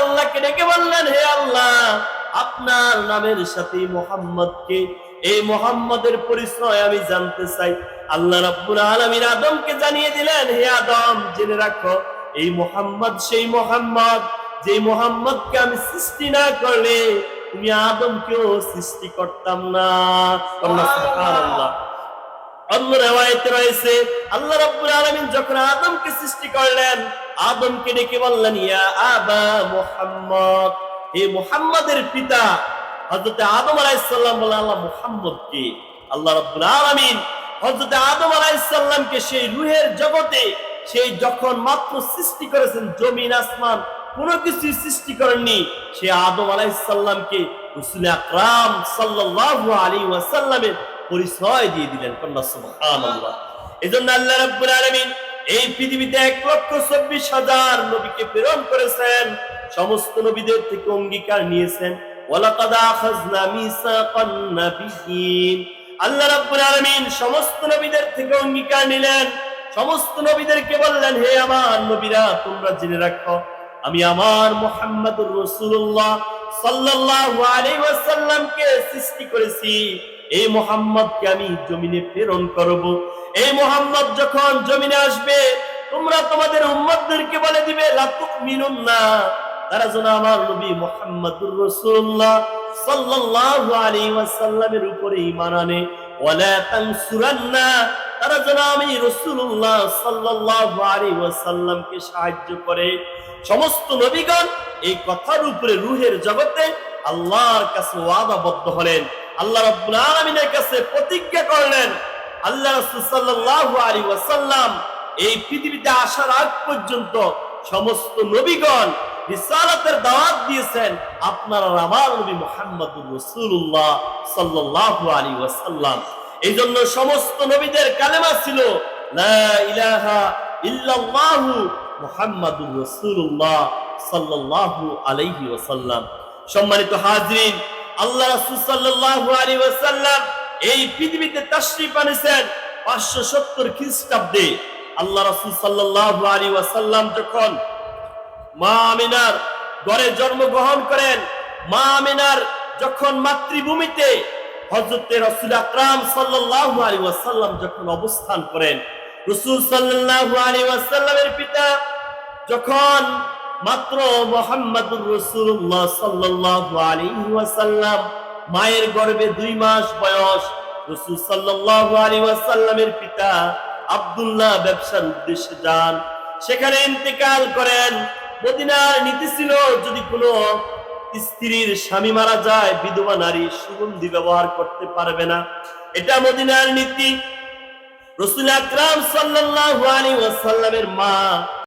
আল্লাহকে ডেকে বললেন, হে আল্লাহ, আপনার নামের সাথে মোহাম্মদকে, এই মোহাম্মদের পরিচয় আমি জানতে চাই। আল্লাহ রাব্বুল আলামিন আদমকে জানিয়ে দিলেন, হে আদম, জেনে রাখো, এই মোহাম্মদ সেই মোহাম্মদ যে মোহাম্মদকে আমি সৃষ্টি না করলে, তুমি আদমকেও সৃষ্টি করতাম না আল্লাহ অন্য রেওয়ায়েতে রয়েছে, আল্লাহ রাব্বুল আলামিন যখন আদমকে সৃষ্টি করলেন, আদমকে ডেকে বললেন, ইয়া আবা মুহাম্মদ। হে মুহাম্মাদের পিতা, হযরত আদম আলাইহিস সালাম বললেন আল্লাহ মুহাম্মদ কে? আল্লাহ রাব্বুল আলামিন হযরত আদম আলাইহিস সালামকে সেই রূহের জগতে, সেই যখন মাত্র সৃষ্টি করেছেন, জমিন, আসমান, কোনো কিছু সৃষ্টি করেননি, সে আদম আলাইহিস সালামকে রাসূল আকরাম সাল্লাল্লাহু আলাইহি ওয়াসাল্লামের পরিচয় দিয়ে দিলেন সুবহানাল্লাহ। এজন্য আল্লাহ এই পৃথিবীতে এক লক্ষ চব্বিশ হাজার নবীকে প্রেরণ করেছেন, সমস্ত নবীদের থেকে অঙ্গীকার নিয়েছেন। আল্লাহ রাব্বুল আলামিন সমস্ত নবীদের থেকে অঙ্গীকার নিলেন। সমস্ত নবীদেরকে বললেন, হে আমার নবীরা, তোমরা জেনে রাখো, আমি আমার মুহাম্মদুর রাসূলুল্লাহ সাল্লাল্লাহু আলাইহি ওয়াসাল্লামকে সৃষ্টি করেছি। এই মোহাম্মদকে আমি জমিনে প্রেরণ করব। এই মোহাম্মদ যখন জমিনে আসবে, তোমরা তোমাদের উম্মতদেরকে বলে দিবে লাতুক মিনুন না তারা যেন আমার নবী মোহাম্মদুর সাল্লাল্লাহু আলাইহি ওয়াসাল্লামের উপরে ঈমান আনে। ওয়ালা তানসুরান্না। তারা যেন আমি সাল্লাল্লাহু আলাইহি ওয়াসাল্লামকে সাহায্য করে। সমস্ত নবীগণ এই কথার উপরে রুহের জগতে আল্লাহর কাছে ওয়াদাবদ্ধ হলেন। আল্লাহ রাব্বুল আলামিনের কাছে প্রতিজ্ঞা করলেন, আল্লাহ রাসূল সাল্লাল্লাহু আলাইহি ওয়াসাল্লাম এই পৃথিবীতে আসার আগ পর্যন্ত সমস্ত নবীগণ রিসালাতের দাওয়াত দিয়েছেন আপনার আমার নবী মুহাম্মদুর রাসূলুল্লাহ সাল্লাল্লাহু আলাইহি ওয়াসাল্লাম। এই জন্য সমস্ত নবীদের কালেমা ছিল, লা ইলাহা ইল্লাল্লাহু মুহাম্মাদুর রাসূলুল্লাহ সাল্লাল্লাহু আলাইহি ওয়াসাল্লাম। সম্মানিত হাজরিন আল্লাহ রাসূল ওয়াসাল্লাম এই পৃথিবীতে তাশরীফ আনেছেন 570 খ্রিস্টাব্দে। আল্লাহ রাসূল সাল্লাল্লাহু ওয়াসাল্লাম যখন মা আমিনার ঘরে জন্মগ্রহণ করেন, মা আমিনার যখন মাতৃভূমিতে হযরতে রাসূল আকরাম সাল্লাল্লাহু আলাইহি ওয়াসাল্লাম যখন অবস্থান করেন, রাসূল সাল্লাল্লাহু আলাইহি ওয়াসাল্লামের পিতা যখন মাত্র মোহাম্মদুর রসুল্লাহ সাল্লাল্লাহু আলাইহি ওয়াসাল্লাম। মায়ের গর্ভে দুই মাস বয়স। রসুল সাল্লাল্লাহু আলাইহি ওয়াসাল্লামের পিতা আব্দুল্লাহ ব্যবসার উদ্দেশ্যে যান। সেখানে ইন্তেকাল করেন। মদিনার নীতি ছিল, যদি কোনো স্ত্রীর স্বামী মারা যায়, বিধবা নারী সুগন্ধি ব্যবহার করতে পারবে না। এটা মদিনার নীতি। রসুল আকরাম সাল্লাল্লাহু আলাইহি ওয়াসাল্লামের মা